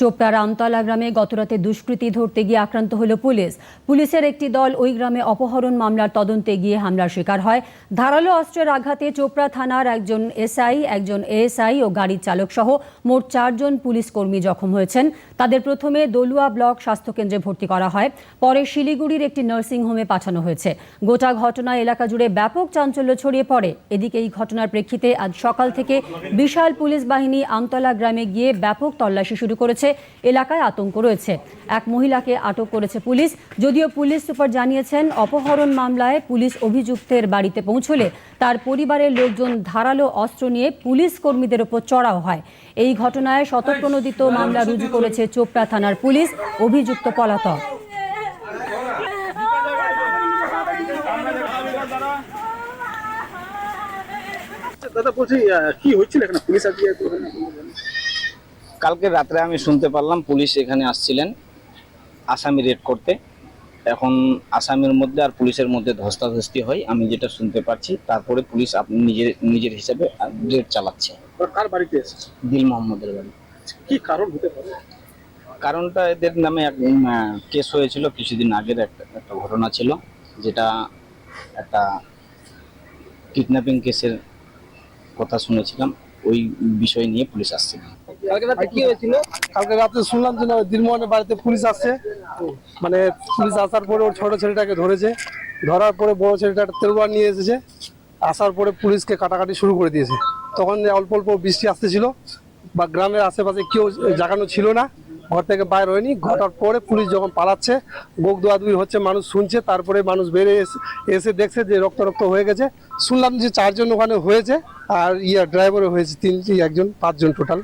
চোপড়ার আমতলা গ্রামে গতরাতে দুষ্কৃতী ধরতে গিয়ে আক্রান্ত হল পুলিশ। পুলিশের একটি দল ওই গ্রামে অপহরণ মামলার তদন্তে গিয়ে হামলার শিকার হয়। ধারালো অস্ত্রের আঘাতে চোপড়া থানার একজন এসআই, একজন এএসআই ও গাড়ির চালক সহ মোট চারজন পুলিশ কর্মী জখম হয়েছেন। তাদের প্রথমে দলুয়া ব্লক স্বাস্থ্যকেন্দ্রে ভর্তি করা হয়। পরে শিলিগুড়ির একটি নার্সিংহোমে পাঠানো হয়েছে। গোটা ঘটনা এলাকা জুড়ে ব্যাপক চাঞ্চল্য ছড়িয়ে পড়ে। এদিকে এই ঘটনার প্রেক্ষিতে আজ সকাল থেকে বিশাল পুলিশ বাহিনী আমতলা গ্রামে গিয়ে ব্যাপক তল্লাশি শুরু করেছে। এলাকায় আতঙ্ক রয়েছে। এক মহিলাকে আটক করেছে পুলিশ। যদিও পুলিশ সুপার জানিয়েছেন, অপহরণ মামলায় পুলিশ অভিযুক্তের বাড়িতে পৌঁছলে তার পরিবারের লোকজন ধারালো অস্ত্র নিয়ে পুলিশ কর্মীদের ওপর চড়াও হয়। এই ঘটনায় শতপ্রণোদিত মামলা রুজু করেছে চোপড়া থানার পুলিশ, অভিযুক্ত পলাতক। দাদা, বলছি কি হচ্ছিল এখানে? পুলিশ আজকে? কালকে রাত্রে আমি শুনতে পারলাম পুলিশ এখানে আসছিলেন আসামি রেড করতে। এখন আসামির মধ্যে আর পুলিশের মধ্যে ধস্তাধস্তি হয় আমি যেটা শুনতে পাচ্ছি তারপরে পুলিশ নিজের নিজের হিসাবে রেড চালাচ্ছে। কার বাড়িতে দিল মোহাম্মদের বাড়ি। কি কারণ হতে পারে? কারণটা এদের নামে এক কেস হয়েছিল কিছুদিন আগের একটা একটা ঘটনা ছিল যেটা একটা কিডন্যাপিং কেসের কথা শুনেছিলাম ওই বিষয় নিয়ে পুলিশ আসছিল। কালকে রাতে কি হয়েছিল? কালকে শুনলাম যে না, দিলমোহনের বাড়িতে পুলিশ আসছে। মানে পুলিশ আসার পরে ওর ছোট ছেলেটাকে ধরেছে। ধরার পরে বড় ছেলেটা নিয়ে এসেছে। আসার পরে পুলিশকে কাটাকাটি শুরু করে দিয়েছে। তখন অল্প অল্প বৃষ্টি আসতেছিল বা গ্রামের আশেপাশে কেউ জাগানো ছিল না ঘর থেকে বাইর হয়নি। ঘটার পরে পুলিশ যখন পালাচ্ছে বুক দোয়াদুই হচ্ছে মানুষ শুনছে তারপরে মানুষ বেড়ে এসে এসে দেখছে যে রক্ত রক্ত হয়ে গেছে। শুনলাম যে চারজন ওখানে হয়েছে আর ইয়া ড্রাইভারও হয়েছে তিন একজন পাঁচজন টোটাল